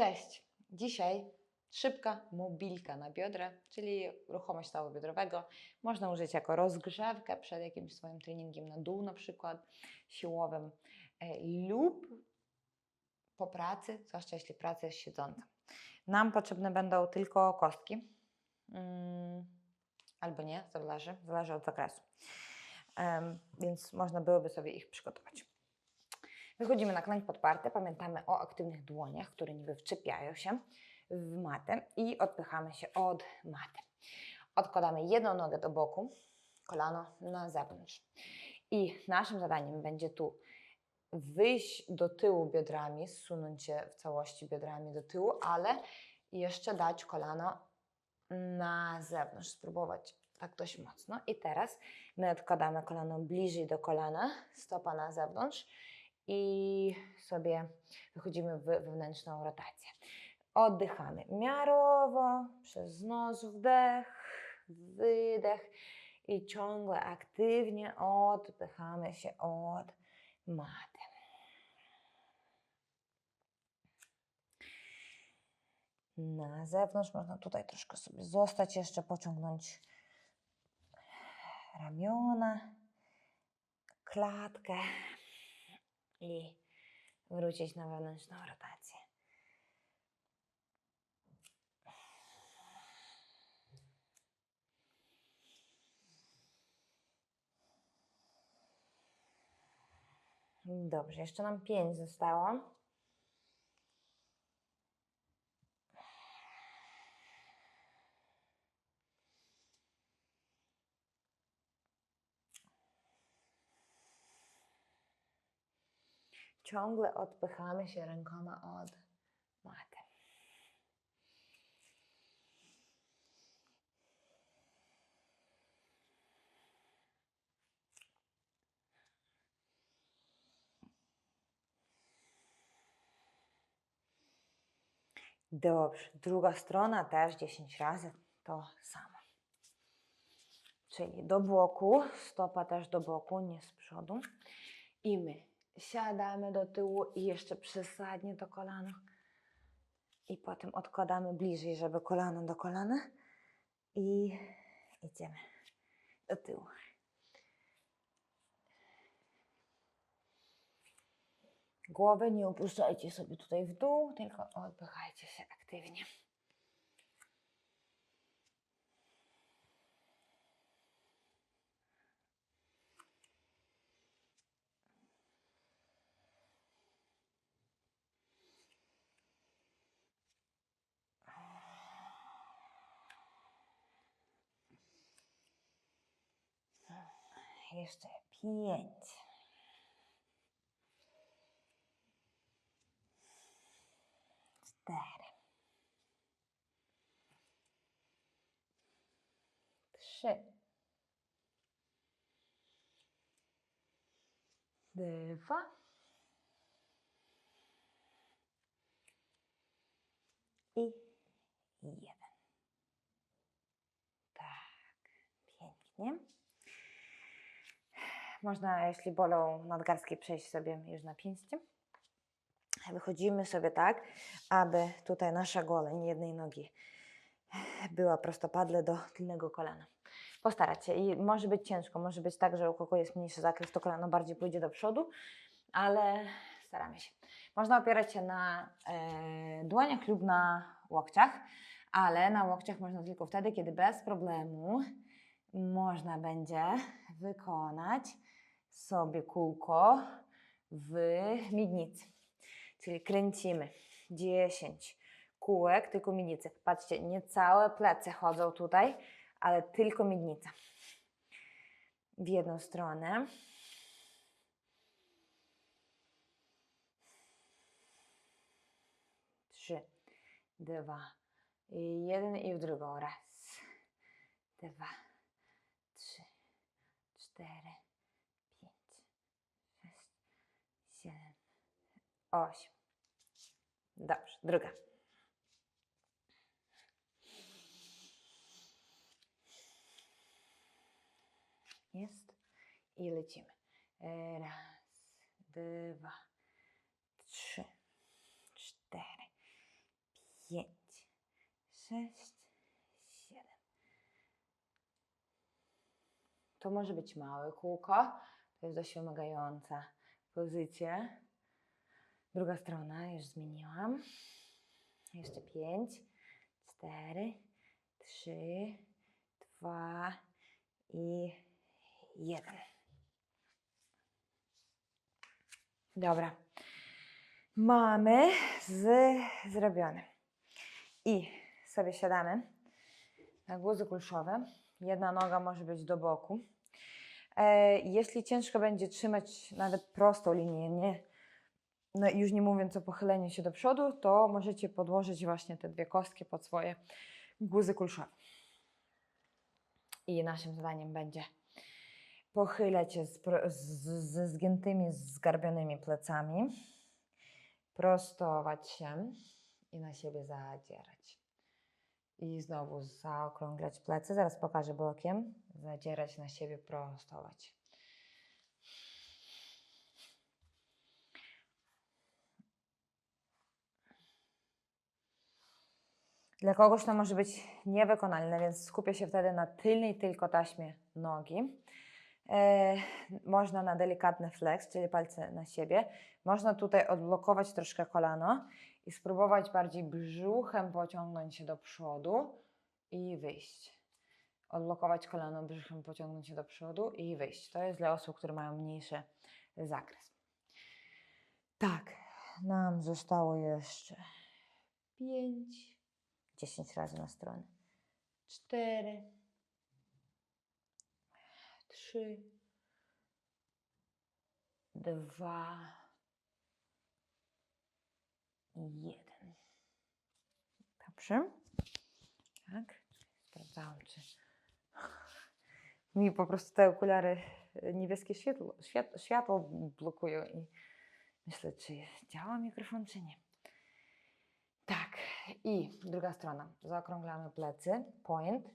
Cześć! Dzisiaj szybka mobilka na biodra, czyli ruchomość stawu biodrowego. Można użyć jako rozgrzewkę przed jakimś swoim treningiem na dół, na przykład siłowym, e, lub po pracy, zwłaszcza jeśli praca jest siedząca. Nam potrzebne będą tylko kostki, mm, albo nie, zależy, zależy od zakresu. Więc można byłoby sobie ich przygotować. Wychodzimy na klęk podparty, pamiętamy o aktywnych dłoniach, które niby wczepiają się w matę i odpychamy się od maty. Odkładamy jedną nogę do boku, kolano na zewnątrz. I naszym zadaniem będzie tu wyjść do tyłu biodrami, zsunąć się w całości biodrami do tyłu, ale jeszcze dać kolano na zewnątrz, spróbować tak dość mocno. I teraz my odkładamy kolano bliżej do kolana, stopa na zewnątrz i sobie wychodzimy w wewnętrzną rotację. Oddychamy miarowo, przez nos wdech, wydech i ciągle aktywnie odpychamy się od maty. Na zewnątrz można tutaj troszkę sobie zostać, jeszcze pociągnąć ramiona, klatkę i wrócić na wewnętrzną rotację. Dobrze, jeszcze nam pięć zostało. Ciągle odpychamy się rękoma od maty. Dobrze, druga strona też 10 razy to samo. Czyli do boku, stopa też do boku, nie z przodu. I my siadamy do tyłu i jeszcze przesadnie to kolano. I potem odkładamy bliżej, żeby kolano do kolana. I idziemy do tyłu. Głowę nie opuszczajcie sobie tutaj w dół, tylko odpychajcie się aktywnie. Jeszcze pięć. Cztery. Trzy. Dwa. I jeden. Tak, pięknie. Można, jeśli bolą nadgarstki, przejść sobie już na pięści. Wychodzimy sobie tak, aby tutaj nasza goleń jednej nogi była prostopadle do tylnego kolana. Postarać się i może być ciężko, może być tak, że u kogo jest mniejszy zakres, to kolano bardziej pójdzie do przodu, ale staramy się. Można opierać się na e, dłoniach lub na łokciach, ale na łokciach można tylko wtedy, kiedy bez problemu można będzie wykonać sobie kółko w miednicy. Czyli kręcimy 10 kółek, tylko miednicy. Patrzcie, nie całe plecy chodzą tutaj, ale tylko miednica. W jedną stronę. Trzy, dwa, jeden i w drugą. Raz, dwa, cztery, pięć, sześć, siedem, osiem. Dobrze, druga. Jest i lecimy. Raz, dwa, trzy, cztery, pięć, sześć, siedem. To może być małe kółko. To jest dość wymagająca pozycja. Druga strona, już zmieniłam. Jeszcze pięć, cztery, trzy, dwa i jeden. Dobra. Mamy z, zrobione. I sobie siadamy na guzy kulszowe. Jedna noga może być do boku. E, jeśli ciężko będzie trzymać nawet prostą linię, nie, no już nie mówiąc o pochyleniu się do przodu, to możecie podłożyć właśnie te dwie kostki pod swoje guzy kulszowe. I naszym zadaniem będzie pochylać się ze zgiętymi, zgarbionymi plecami, prostować się i na siebie zadzierać. I znowu zaokrąglać plecy, zaraz pokażę bokiem, zadzierać na siebie, prostować. Dla kogoś to może być niewykonalne, więc skupię się wtedy na tylnej tylko taśmie nogi. E, można na delikatny flex, czyli palce na siebie. Można tutaj odblokować troszkę kolano i spróbować bardziej brzuchem pociągnąć się do przodu i wyjść. Odblokować kolano, brzuchem pociągnąć się do przodu i wyjść. To jest dla osób, które mają mniejszy zakres. Tak, nam zostało jeszcze 5, 10 razy na stronę. 4, 3, 2, 1. Dobrze. Tak. Sprawdzałam, czy mi po prostu te okulary e, niebieskie światło, świat, światło blokują i myślę, czy działa mikrofon, czy nie. Tak, i druga strona. Zaokrąglamy plecy, point,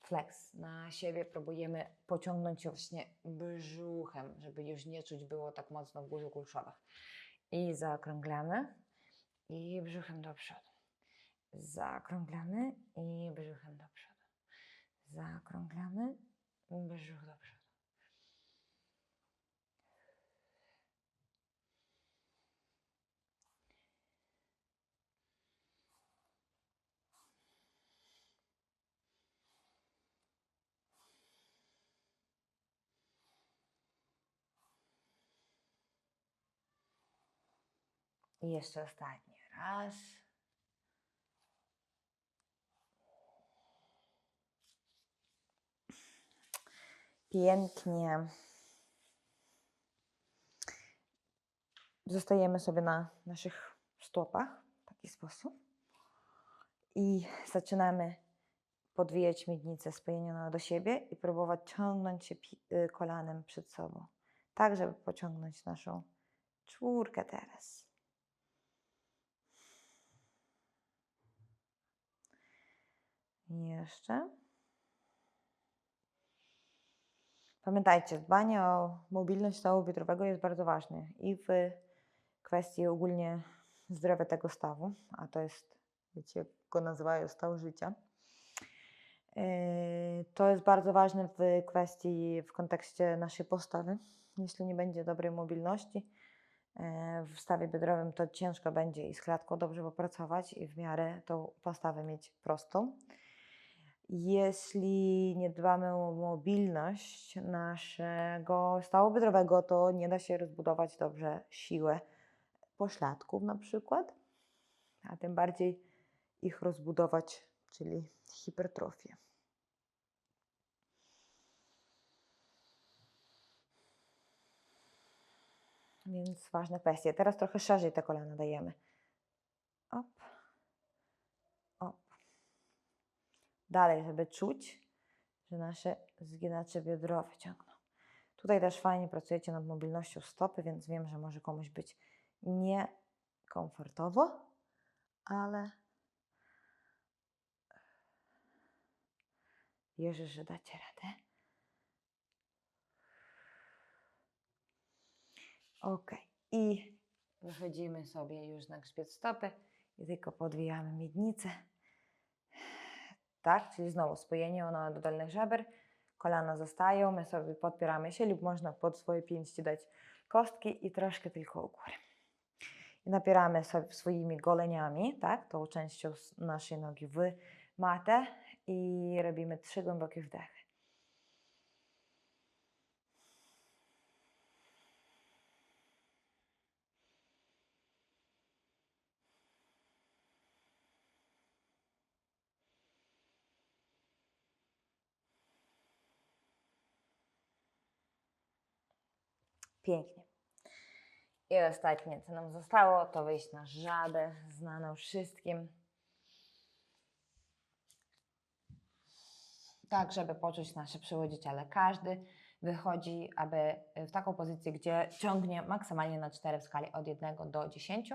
flex. Na siebie próbujemy pociągnąć się właśnie brzuchem, żeby już nie czuć było tak mocno w górze kulszowych. I zaokrąglamy i brzuchem do przodu. Zaokrąglamy i brzuchem do przodu. Zaokrąglamy, brzuch do przodu. I jeszcze ostatni raz. Pięknie. Zostajemy sobie na naszych stopach w taki sposób. I zaczynamy podwijać miednicę spojenioną do siebie i próbować ciągnąć się y, kolanem przed sobą. Tak, żeby pociągnąć naszą czwórkę teraz. Jeszcze. Pamiętajcie, dbanie o mobilność stawu biodrowego jest bardzo ważne i w kwestii ogólnie zdrowia tego stawu, a to jest, wiecie, jak go nazywają staw życia. Yy, To jest bardzo ważne w kwestii, w kontekście naszej postawy. Jeśli nie będzie dobrej mobilności yy, w stawie biodrowym, to ciężko będzie i z klatką dobrze popracować i w miarę tą postawę mieć prostą. Jeśli nie dbamy o mobilność naszego stawu biodrowego, to nie da się rozbudować dobrze siłę pośladków na przykład, a tym bardziej ich rozbudować, czyli hipertrofię. Więc ważne kwestie. Teraz trochę szerzej te kolana dajemy. Op. Dalej, żeby czuć, że nasze zginacze biodrowe ciągną. Tutaj też fajnie pracujecie nad mobilnością stopy, więc wiem, że może komuś być niekomfortowo, ale wierzę, że dacie radę. Ok. I wychodzimy sobie już na grzbiet stopy I tylko podwijamy miednicę. Tak, czyli znowu spojenie ono do dolnych żeber. Kolana zostają, my sobie podpieramy się lub można pod swoje pięści dać kostki i troszkę tylko u góry. I napieramy sobie swoimi goleniami, tak, tą częścią naszej nogi w matę i robimy trzy głębokie wdechy. Pięknie. I ostatnie, co nam zostało, to wyjść na żabę, znaną wszystkim. Tak, żeby poczuć nasze przewodziciele. Każdy wychodzi aby w taką pozycję, gdzie ciągnie maksymalnie na 4 w skali od 1 do 10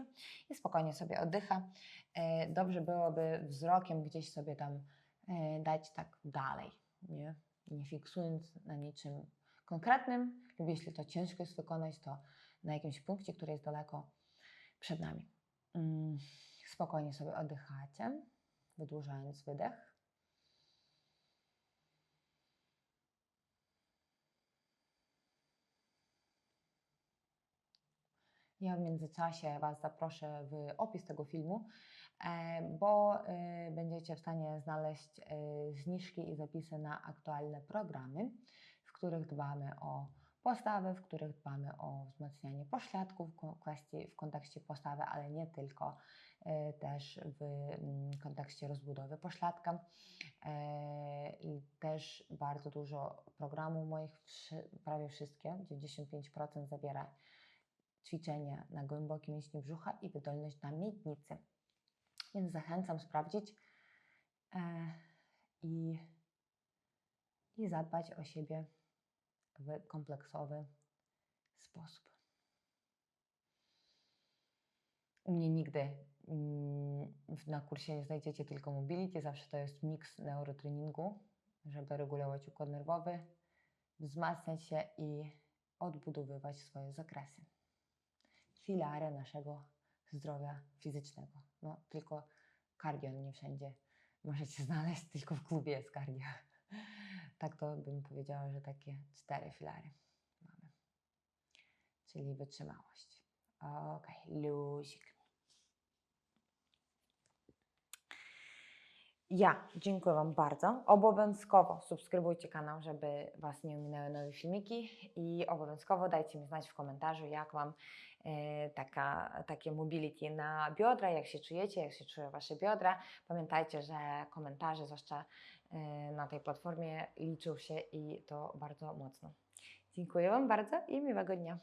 i spokojnie sobie oddycha. E, Dobrze byłoby wzrokiem gdzieś sobie tam e, dać tak dalej, nie, nie fiksując na niczym konkretnym, lub jeśli to ciężko jest wykonać, to na jakimś punkcie, który jest daleko przed nami. Mm, Spokojnie sobie oddychacie, wydłużając wydech. Ja w międzyczasie Was zaproszę w opis tego filmu, e, bo e, będziecie w stanie znaleźć e, zniżki i zapisy na aktualne programy, których dbamy o postawę, w których dbamy o wzmacnianie pośladków w kontekście postawy, ale nie tylko, e, też w mm, kontekście rozbudowy pośladka. E, I też bardzo dużo programów moich, prawie wszystkie, 95% zabiera ćwiczenia na głębokie mięśnie brzucha i wydolność na miednicy. Więc zachęcam sprawdzić e, i, i zadbać o siebie w kompleksowy sposób. U mnie nigdy mm, na kursie nie znajdziecie tylko mobility, zawsze to jest miks neurotreningu, żeby regulować układ nerwowy, wzmacniać się i odbudowywać swoje zakresy filary naszego zdrowia fizycznego. No, tylko cardio nie wszędzie możecie znaleźć, tylko w klubie jest cardio. Tak to bym powiedziała, że takie cztery filary mamy. Czyli wytrzymałość. Ok, luzik. Ja dziękuję Wam bardzo. Obowiązkowo subskrybujcie kanał, żeby Was nie ominęły nowe filmiki i obowiązkowo dajcie mi znać w komentarzu, jak Wam e, taka, takie mobility na biodra, jak się czujecie, jak się czują Wasze biodra. Pamiętajcie, że komentarze, zwłaszcza na tej platformie, liczą się i to bardzo mocno. Dziękuję Wam bardzo i miłego dnia.